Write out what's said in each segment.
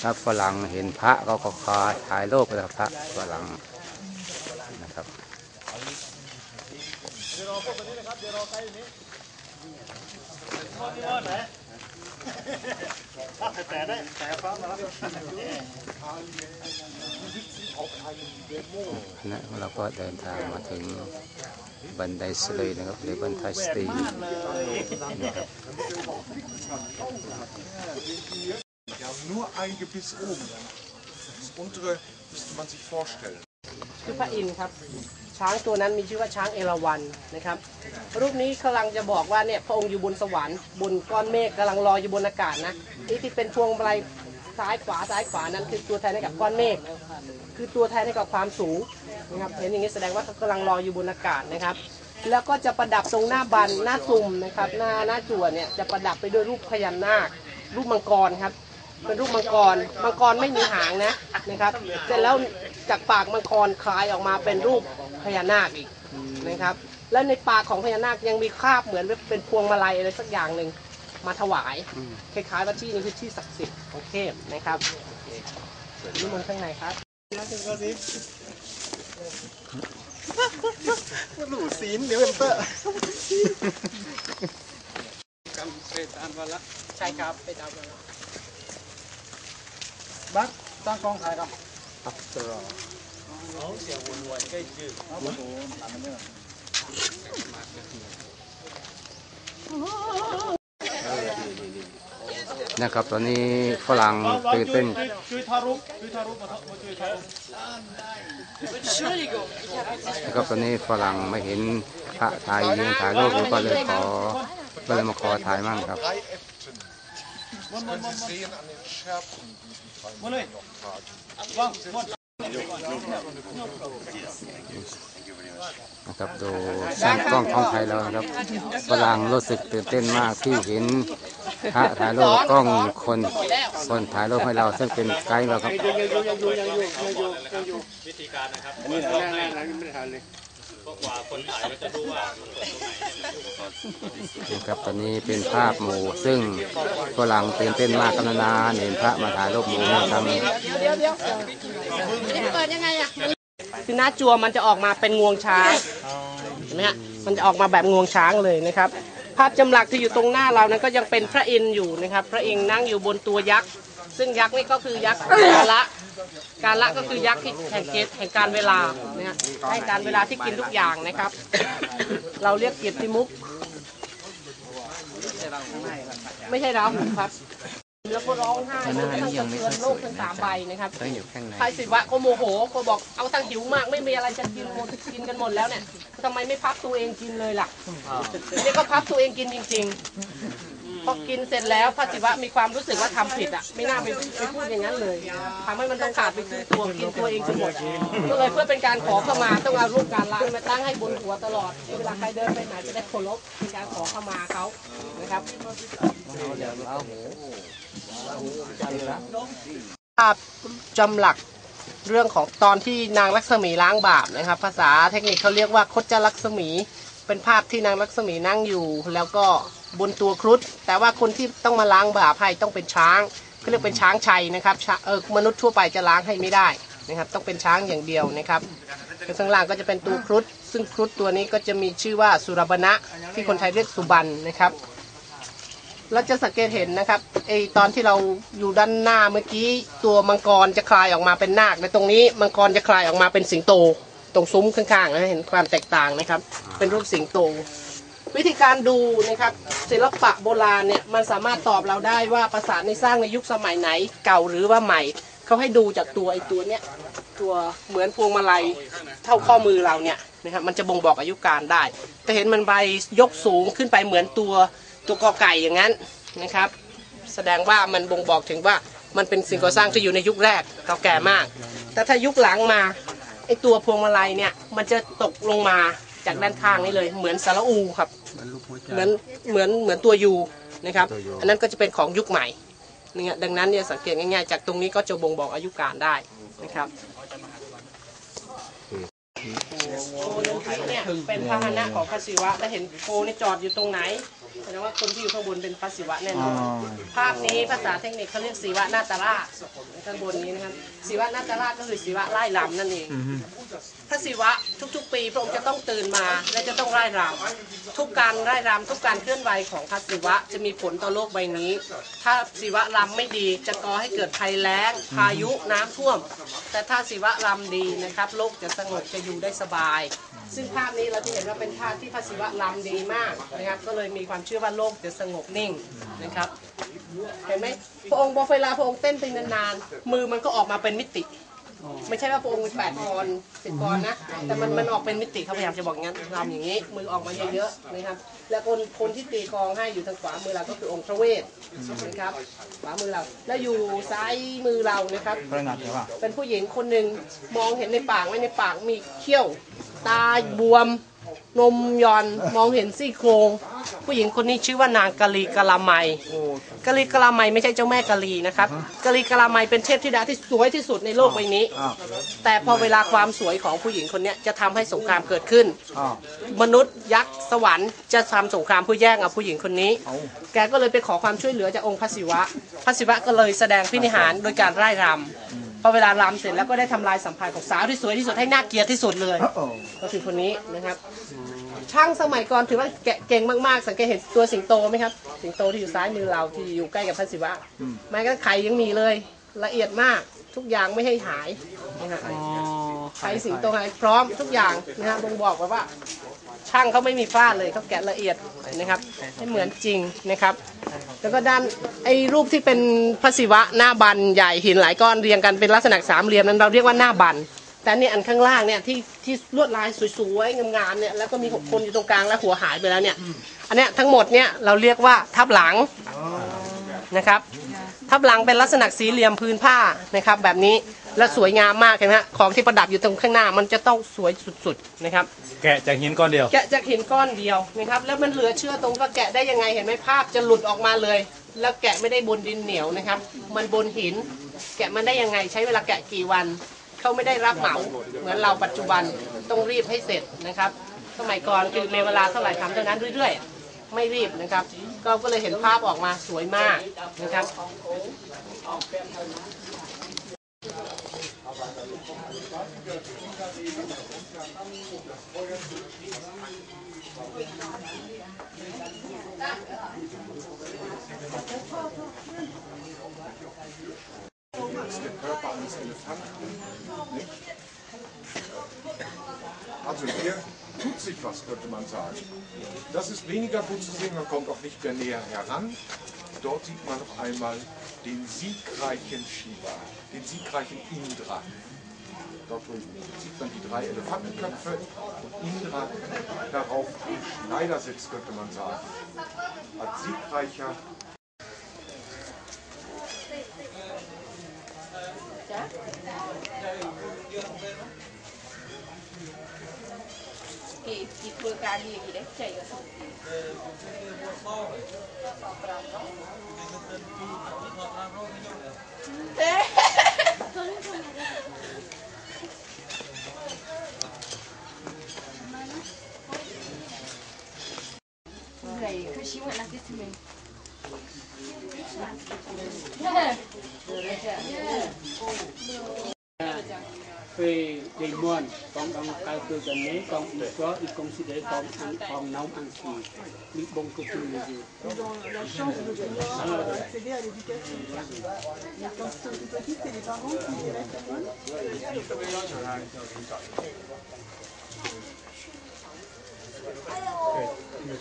ถ้าฝรั่งเห็นพระก็ก็ขอถ่ายรูปไปกับพระฝรั่งนะครับคณะของเราก็เดินทางมาถึงบันไดสเลยนะครับหรือบันไดสตีนะครับ Ja, nur ein Gebiss oben. Das untere müsste man sich vorstellen. คือพระอินทร์ครับ ช้างตัวนั้นมีชื่อว่าช้างเอราวัณนะครับ รูปนี้กำลังจะบอกว่าเนี่ยพระองค์อยู่บนสวรรค์บนก้อนเมฆกำลังลอยอยู่บนอากาศนะนี่ที่เป็นพวงมาลัยซ้ายขวาซ้ายขวานั้นคือตัวแทนให้กับก้อนเมฆคือตัวแทนให้กับความสูงนะครับเห็นอย่างนี้แสดงว่าเขากำลังลอยอยู่บนอากาศนะครับ แล้วก็จะประดับตรงหน้าบันหน้าซุ่มนะครับ หน้าหน้าจั่วเนี่ยจะประดับไปด้วยรูปพญานาครูปมังกรครับ เป็นรูปมังกร มังกรไม่มีหางนะนะครับ เสร็จแล้วจากปากมังกรคลายออกมาเป็นรูปพญานาคอีกนะครับ แล้วในปากของพญานาคยังมีคราบเหมือนเป็นพวงมาลัยอะไรสักอย่างหนึ่งมาถวายคล้ายๆว่าที่นี้คือที่ศักดิ์สิทธิ์ของเทพนะครับนี่มันต์ข้างในครับหลูซีนเดี๋ยวเอ็มเตอร์ใช่ครับไปตามกัน บักตั้งกองถ่ายครับนะครับตอนนี้ฝรั่งตื่นเต้นช่วยทารุกช่วยทารุกมามาช่วยทารุกนะครับตอนนี้ฝรั่งไม่เห็นพระถ่ายยืนถ่ายรูปก็เลยขอก็เลยมาขอถ่ายมั่งครับ Drei Äpfel. Das können Sie sehen an den Schärpen, die die Fallen noch tragen. นะครับดูช่างกล้องของไทยเรานะครับฝรั่งรู้สึกตื่นเต้นมากที่เห็นพระถ่ายรูปกล้องคนคนถ่ายรูปให้เราซึ่งเป็นไกด์เราครับ ยังอยู่ยังอยู่ยังอยู่ยังอยู่ยังอยู่นะครับตอนนี้เป็นภาพหมู่ซึ่งฝรั่งตื่นเต้นมากกำนานๆเห็นพระมาถ่ายรูปหมู่ให้ทำเดี๋ยวเดี๋ยวเปิดยังไงอะคือหน้าจัวมันจะออกมาเป็นงวงช้างเห็นไหมฮะมันจะออกมาแบบงวงช้างเลยนะครับ ภาพจำหลักที่อยู่ตรงหน้าเรานั้นก็ยังเป็นพระอินทร์อยู่นะครับ พระอินทร์นั่งอยู่บนตัวยักษ์ ซึ่งยักษ์นี่ก็คือยักษ์กาละกาละก็คือยักษ์ที่แห่งเกตแห่งการเวลานะฮะให้การเวลาที่กินทุกอย่างนะครับ เราเรียกเกียรติมุก ไม่ใช่เราครับแล้วก็ร้องไห้แล้วก็ทั้งสะเทือนโลกทั้งสามใบนะครับพายศิวะก็โมโหก็บอกเอาตั้งหิวมากไม่มีอะไรจะกินหมดกินกันหมดแล้วเนี่ยทำไมไม่พับตัวเองกินเลยล่ะนี่ก็พับตัวเองกินจริง ๆ พอกินเสร็จแล้วพระศิวะมีความรู้สึกว่าทำผิดอะ ไม่น่าไปไปพูดอย่างนั้นเลยทำให้มันต้องขาดไปคือตัวกินตัวเองจนหมดก็เลยเพื่อเป็นการขอขมาต้องเอารูปการล้างมาตั้งให้บนหัวตลอดเวลาใครเดินไปไหนจะได้เคารพเป็นการขอขมาเขานะครับ ภาพจำหลักเรื่องของตอนที่นางลักษมีล้างบาปนะครับ ภาษาเทคนิคเขาเรียกว่าคดจลักษมี เป็นภาพที่นางลักษมีนั่งอยู่ แล้วก็บนตัวครุฑแต่ว่าคนที่ต้องมาล้างบาปให้ต้องเป็นช้างเขาเรียกเป็นช้างชัยนะครับเออมนุษย์ทั่วไปจะล้างให้ไม่ได้นะครับ ต้องเป็นช้างอย่างเดียวนะครับข้างล่างก็จะเป็นตัวครุฑซึ่งครุฑตัวนี้ก็จะมีชื่อว่าสุรบณะที่คนไทยเรียกสุบันนะครับเราจะสังเกตเห็นนะครับไอตอนที่เราอยู่ด้านหน้าเมื่อกี้ตัวมังกรจะคลายออกมาเป็นนาคในตรงนี้มังกรจะคลายออกมาเป็นสิงโต ตรงซุ้มข้างๆนะเห็นความแตกต่างนะครับ เป็นรูปสิงโต วิธีการดูนะครับศิลปะโบราณเนี่ยมันสามารถตอบเราได้ว่าปราสาทในสร้างในยุคสมัยไหนเก่าหรือว่าใหม่เขาให้ดูจากตัวไอตัวเนี้ยตัวเหมือนพวงมาลัยเท่าข้อมือเราเนี่ยนะครับมันจะบ่งบอกอายุการได้ แต่เห็นมันใบยกสูงขึ้นไปเหมือนตัวตัวกอไก่อย่างนั้นนะครับ แสดงว่ามันบ่งบอกถึงว่ามันเป็นสิ่งก่อสร้างที่อยู่ในยุคแรกเก่าแก่มาก แต่ถ้ายุคหลังมา ไอตัวพวงมาลัยเนี่ย มันจะตกลงมาจากด้านข้างนี้เลย เหมือนสาระอูครับเหมือนเหมือนเหมือนตัวยูนะครับอันนั้นก็จะเป็นของยุคใหม่เนี่ยดังนั้นเนี่ยสังเกตง่ายๆ จากตรงนี้ก็จะบ่งบอกอายุการได้นะครับโคเนี่ยเป็นพาหนะของพระศิวะและเห็นโคนี่จอดอยู่ตรงไหน แสดงว่าคนที่อยู่ข้างบนเป็นพระศิวะแน่นอนภาพนี้ภาษาเทคนิคเขาเรียกศิวะนาตราชข้างบนนี้นะครับศิวะนาตราชก็คือศิวะไล่ลำนั่นเอง พระศิวะทุกๆ ปีพระองค์จะต้องตื่นมาและจะต้องไล่รำทุกการไล่รำทุกการเคลื่อนไหวของพระศิวะจะมีผลต่อโลกใบนี้ ถ้าศิวะรำไม่ดีจะก่อให้เกิดภัยแล้ง พายุน้ำท่วม แต่ถ้าศิวะรำดีนะครับ โลกจะสงบจะอยู่ได้สบาย ซึ่งภาพนี้เราจะเห็นว่าเป็นภาพที่พระศิวะรำดีมากนะครับ ก็เลยมีความเชื่อว่าโลกจะสงบนิ่งนะครับ เห็นไหมพระองค์พอเวลาพระองค์เต้นไปนานๆ มือมันก็ออกมาเป็นมิติ ไม่ใช่ว่าพระองค์มีแปดกรสิบกรนะ แต่มันมันออกเป็นมิติเขาพยายามจะบอกงั้นทำอย่างนี้ มือออกมาเยอะๆนะครับ แล้วคนคนที่ตีกลองให้อยู่ทางขวามือเราก็คือองค์พระเวทนะครับ ขวามือเรา แล้วอยู่ซ้ายมือเรานะครับ เป็นผู้หญิงคนหนึ่งมองเห็นในปากไหมในปากมีเขี้ยว ตาบวม นมหย่อน มองเห็นซี่โครง ผู้หญิงคนนี้ชื่อว่านางกะลีกะลาไมกะลีกะลาไมไม่ใช่เจ้าแม่กะลีนะครับกะลีกะลาไมเป็นเทพธิดาที่สวยที่สุดในโลกใบนี้ แต่พอเวลาความสวยของผู้หญิงคนเนี้ยจะทำให้สงครามเกิดขึ้น มนุษย์ยักษ์สวรรค์จะทำสงครามเพื่อแย่งเอาผู้หญิงคนนี้ แกก็เลยไปขอความช่วยเหลือจากองค์พระศิวะ พระศิวะก็เลยแสดงพินิหารโดยการไล่รำพ อเวลารำเสร็จแล้วก็ได้ทำลายสัมพันธ์ของสาวที่สวยที่สุดให้น่าเกลียดที่สุดเลย ก็คือคนนี้นะครับ ช่างสมัยก่อนถือว่าแกะเก่งมากๆ สังเกตเห็นตัวสิงโตไหมครับ สิงโตที่อยู่ซ้ายมือเราที่อยู่ใกล้กับพระศิวะแม้กระทั่งไข่ยังมีเลยละเอียดมากทุกอย่างไม่ให้หายนะฮะไข่สิงโตไข่พร้อมทุกอย่างนะฮะบ่งบอกไว้ว่า ช่างเขาไม่มีพลาดเลยเขาแกะละเอียดนะครับให้เหมือนจริงนะครับ แล้วก็ด้านไอ้รูปที่เป็นพระศิวะหน้าบันใหญ่หินหลายก้อนเรียงกันเป็นลักษณะสามเหลี่ยมนั้นเราเรียกว่าหน้าบัน แต่เนี่ยอันข้างล่างเนี่ยที่ที่ลวดลายสวยๆงามๆเนี่ยแล้วก็มีหกคนอยู่ตรงกลางแล้วหัวหายไปแล้วเนี่ยอันเนี้ยทั้งหมดเนี่ยเราเรียกว่าทับหลังนะครับทับหลังเป็นลักษณะสี่เหลี่ยมพื้นผ้านะครับแบบนี้และสวยงามมากเห็นไหมฮะของที่ประดับอยู่ตรงข้างหน้ามันจะต้องสวยสุดๆนะครับ แกะจากหินก้อนเดียว แกะจากหินก้อนเดียวนะครับ แล้วมันเหลือเชื่อตรงว่าแกะได้ยังไงเห็นไหมภาพจะหลุดออกมาเลย แล้วแกะไม่ได้บนดินเหนียวนะครับ มันบนหิน แกะมันได้ยังไงใช้เวลาแกะกี่วัน เขาไม่ได้รับเหมาเหมือนเราปัจจุบันต้องรีบให้เสร็จนะครับ สมัยก่อนคือในเวลาเท่าไหร่ทำเท่านั้นเรื่อยๆ ไม่รีบนะครับ ก็ก็เลยเห็นภาพออกมาสวยมากนะครับ der Körper eines Elefanten. Also hier tut sich was, könnte man sagen. Das ist weniger gut zu sehen, man kommt auch nicht mehr näher heran. Dort sieht man noch einmal den siegreichen Shiva, den siegreichen Indra. Dort sieht man die drei Elefantenköpfe und Indra darauf im Schneidersitz, könnte man sagen. Als siegreicher กี่ she went like this to me. Yeah.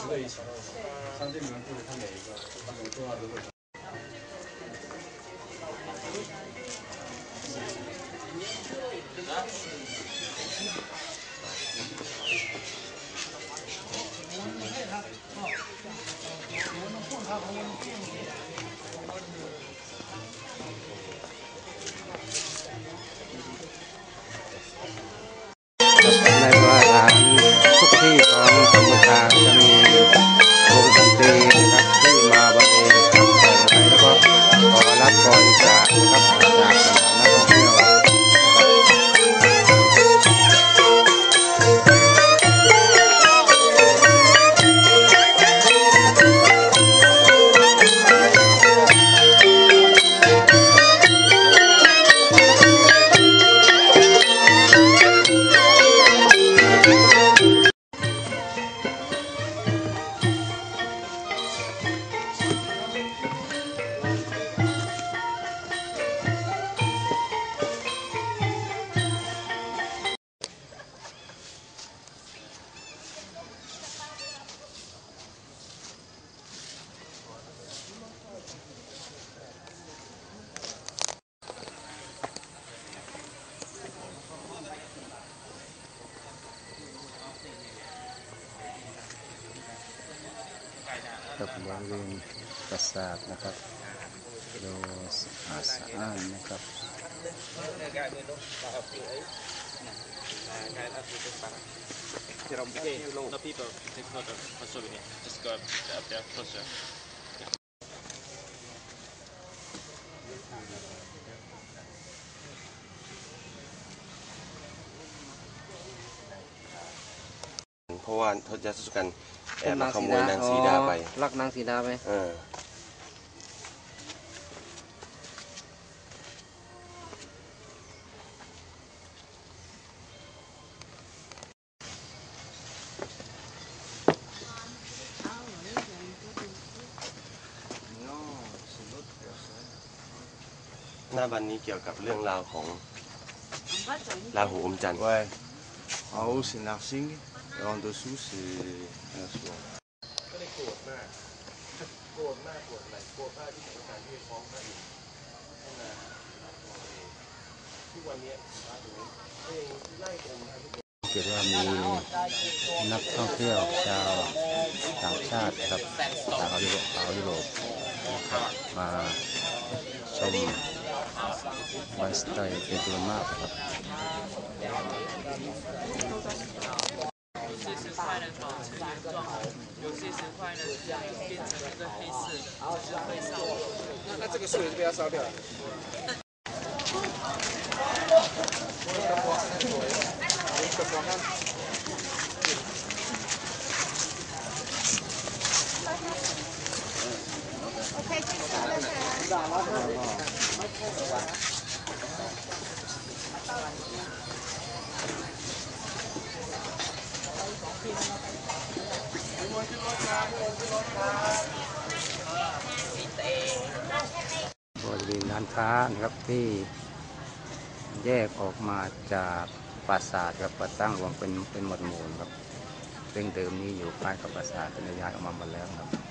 值得一瞧。像这里面故事，它每一个，它每个重都会。 เริเวณปราสาทนะครับดูสะอาดสะอ้านนะครับเพราะว่าทศยุกัณฐ์ แอบมาขโมยนางสีดาไป ลักนางสีดาไปเออหน้าบันนี้เกี่ยวกับเรื่องราวของราหูอมจันทร์ Ouais. En haut, c'est Narsing. Et en dessous, c'est un soir. เกิดว่ามีนักท่องเที่ยวชาวต่างชาติครับชาวยุโรปชาวยุโรปนะครับมาชมไลฟ์สไตล์เป็นจำนวนมากครับ 坏的保持原状，有些是坏的变成一个黑色的，就是会烧。那这个树也是被他烧掉了。 บริเวณร้านค้านะครับที่แยกออกมาจากปราสาทครับมาตั้งรวมเป็นเป็นหมวดหมู่ครับซึ่งเดิมนี้อยู่ใกล้กับปราสาทเป็นย้ายออกมาหมดแล้วครับ